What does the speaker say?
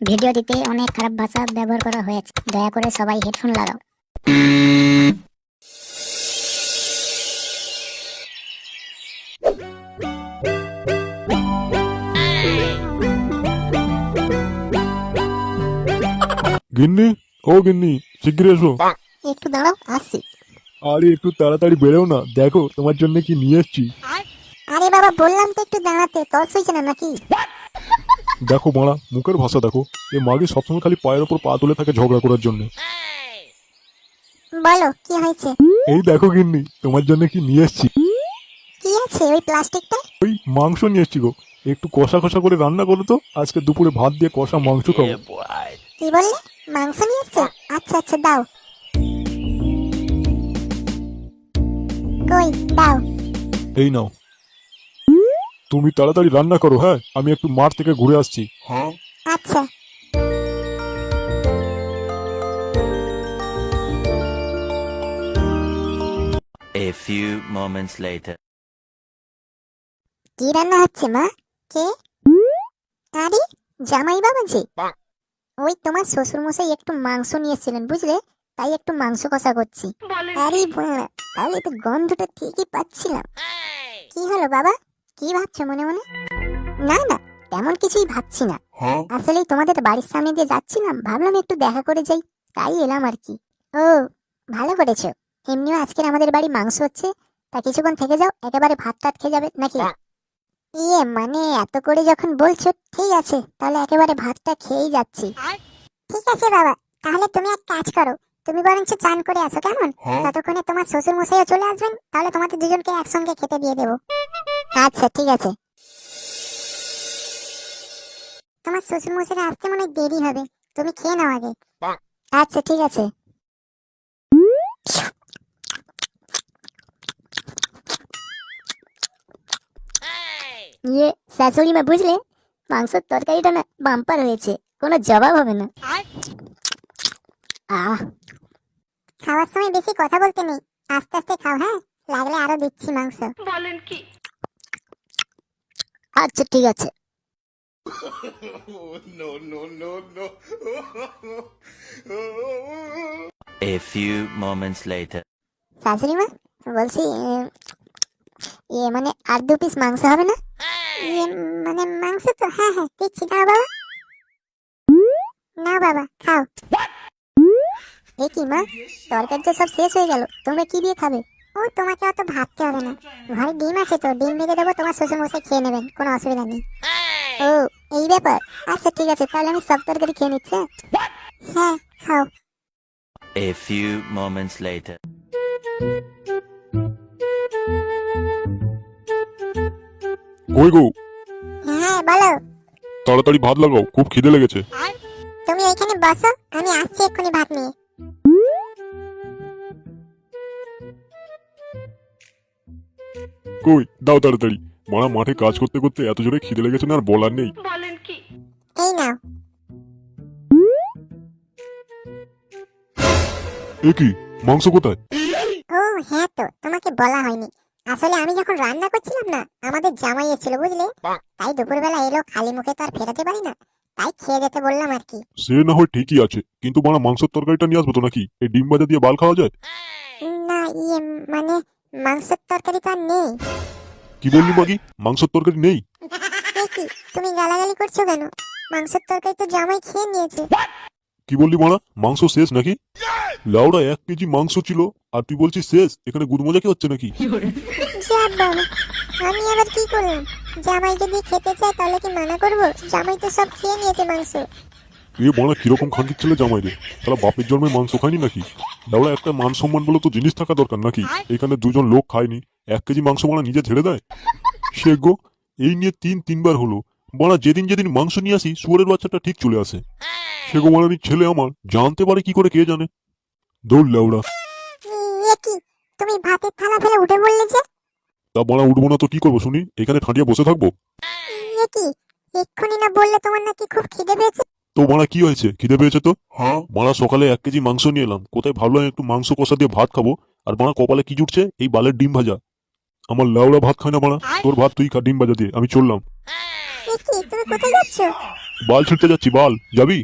ভিডিওটিতে অনেক খারাপ ভাষা ব্যবহার করা হয়েছে। দয়া করে সবাই হেডফোন লাগাও। গিন্নি ও গিন্নি শিগগির এসো। একটু দাঁড়াও আসছি। আরে একটু তাড়াতাড়ি বেরো না। দেখো তোমার জন্য কি নিয়ে এসেছি। আরে বাবা বললাম তো একটু দাঁড়াতে। তস হয়েছে না নাকি? দেখো মারা মুখের ভাষা দেখো। এ মাগে সবসময় খালি পায়ের ওপর পা তুলে থাকে ঝগড়া করার জন্য। বলো কি হয়েছে? এই দেখো গিন্নি তোমার জন্য কি নিয়ে এসেছি। কি আছে ওই প্লাস্টিকটা ওই মাংস নিয়ে এসেছি গো। একটু কষা কষা করে রান্না করো তো আজকে দুপুরে ভাত দিয়ে কষা মাংস খাব। কি বললে? মাংস নিয়ে এসছো? আচ্ছা আচ্ছা দাও। কই দাও। এই নাও। তুমি তাড়াতাড়ি রান্না করো হ্যাঁ? আমি একটু মাঠ থেকে ঘুরে আসছি। হ্যাঁ। আচ্ছা। A few moments later. কি রান্না হচ্ছে মা? কে? আরে জামাই বাবা যে ওই তোমার শ্বশুর মশাই একটু মাংস নিয়েছিলেন বুঝলে? তাই একটু মাংস কষা করছি। আরে বাড়া, তাহলে তো গন্ধটা ঠিকই পাচ্ছিলাম। কি হলো বাবা? কি ভাবছ মনে মনে? না না তেমন কিছুই ভাবছি না। আসলে তোমাদের বাড়ির সামনে দিয়ে যাচ্ছিলাম ভাবলাম একটু দেখা করে যাই তাই এলাম আর কি। ও ভালো করেছ। এমনিও আজকের আমাদের বাড়ি মাংস হচ্ছে তা কিছুক্ষণ থেকে যাও একেবারে ভাত টাত খেয়ে যাবে নাকি? ইয়ে মানে এত করে যখন বলছো ঠিক আছে তাহলে একেবারে ভাতটা খেয়েই যাচ্ছি। ঠিক আছে বাবা তাহলে তুমি এক কাজ করো তুমি বরঞ্চ চান করে আসো কেমন? ততক্ষণে তোমার শ্বশুর মশাইও চলে আসবেন তাহলে তোমাদের দুজনকে একসঙ্গে খেতে দিয়ে দেবো। আচ্ছা ঠিক আছে। তোমার শ্বশুর মশাইরা আসতে মনে হয় দেরি হবে। তুমি খেয়ে নাও আগে। আচ্ছা ঠিক আছে। ইয়ে শাশুড়ি মা বুঝলে? মাংসের তরকারিটা না বাম্পার হয়েছে। কোনো জবাব হবে না। আহ। খাওয়ার সময় বেশি কথা বলতে নেই। আস্তে আস্তে খাও হ্যাঁ? লাগলে আরও দিচ্ছি মাংস। বলেন কি? আচ্ছা ঠিক আছে। A few moments later. শাশুড়ি মা বলছি ইয়ে মানে আর দু পিস মাংস হবে না? ইয়ে মানে মাংস তো হ্যাঁ হ্যাঁ দিচ্ছি। দাও বাবা। না বাবা খাও। এ কি মা তরকারি তো সব শেষ হয়ে গেল তোমরা কি দিয়ে খাবে? ও তোমাকে অত ভাবতে হবে না। ঘরে ডিম আছে তো ডিম ভেজে দেবো তোমার শ্বশুর মশাই খেয়ে নেবেন কোনো অসুবিধা নেই। ও এই ব্যাপার? আচ্ছা ঠিক আছে তাহলে আমি সব তরকারি খেয়ে নিচ্ছি হ্যাঁ? হ্যাঁ খাও। A few moments later. কই গো? হ্যাঁ বলো। তাড়াতাড়ি ভাত লাগাও খুব খিদে লেগেছে। তুমি এখানে বসো আমি আসছি এক্ষুনি ভাত নিয়ে। কই? দাও তাড়াতাড়ি। মারা মাঠে কাজ করতে করতে এত জোরে খিদে লেগেছে না আর বলার নেই। বলেন কি? এই নাও। এ কি? মাংস কোথায়? ও হ্যাঁ তো তোমাকে বলা হয়নি। আসলে আমি যখন রান্না করছিলাম না আমাদের জামাই এসেছিল বুঝলে? তাই দুপুরবেলা এলো খালি মুখে তো আর ফেরাতে পারি না। তাই খেয়ে যেতে বললাম আর কি। সে না হয় ঠিকই আছে কিন্তু মারা মাংসের তরকারিটা নিয়ে আসব তো নাকি? এই ডিম ভাজা দিয়ে বাল খাওয়া যায়? না ইয়ে মানে মাংসের তরকারি তো আর নেই। কি বললি মাগি? মাংসের তরকারি নেই? কি তুমি গালাগালি করছ কেন? মাংসের তরকারি তো জামাই খেয়ে নিয়েছে। কি বললি মারা? মাংস শেষ নাকি? লাউড়া এক কেজি মাংস ছিল আর তুই বলছিস শেষ এখানে গুদ মজা কি হচ্ছে নাকি? আমি আবার কি করলাম? জামাই যদি খেতে চায় তাহলে কি মানা করব? জামাই তো সব খেয়ে নিয়েছে মাংস। এ মারা কীরকম খানকির ছেলে জামাই রে তারা বাপের জন্মে মাংস খায়নি নাকি? লাউড়া একটা মান সম্মান বলে তো জিনিস থাকা দরকার নাকি? এখানে দুজন লোক খায়নি। এক কেজি মাংস মারা নিজে ছেড়ে দেয়? সে গো এই নিয়ে তিন তিনবার হলো। মারা যেদিন যেদিন মাংস নিয়ে আসি শুয়ারের বাচ্চাটা ঠিক চলে আসে। সে গো মারানি ছেলে আমার জানতে পারে কি করে কে জানে? দৌড় লাউড়া তুমি ভাতের থালা ফেলে উঠে পড়লে যে? তা মারা উঠবো না তো কি করব শুনি? এখানে ঠাঁটিয়ে বসে থাকব? এক্ষুনি না বললে তোমার নাকি খুব খিদে পেয়েছে? তো মারা কি হয়েছে? খিদে পেয়েছে তো? হ্যাঁ। মারা সকালে এক কেজি মাংস নিয়ে এলাম। কোথায় ভাবলাম একটু মাংস কষা দিয়ে ভাত খাব? আর মারা কপালে কি জুটছে? এই বালের ডিম ভাজা। আমার লাউড়া ভাত খায় না মারা তোর ভাত তুই খা ডিম ভাজা দিয়ে। আমি চললাম। বাল ছুটতে যাচ্ছি বাল। যাবি?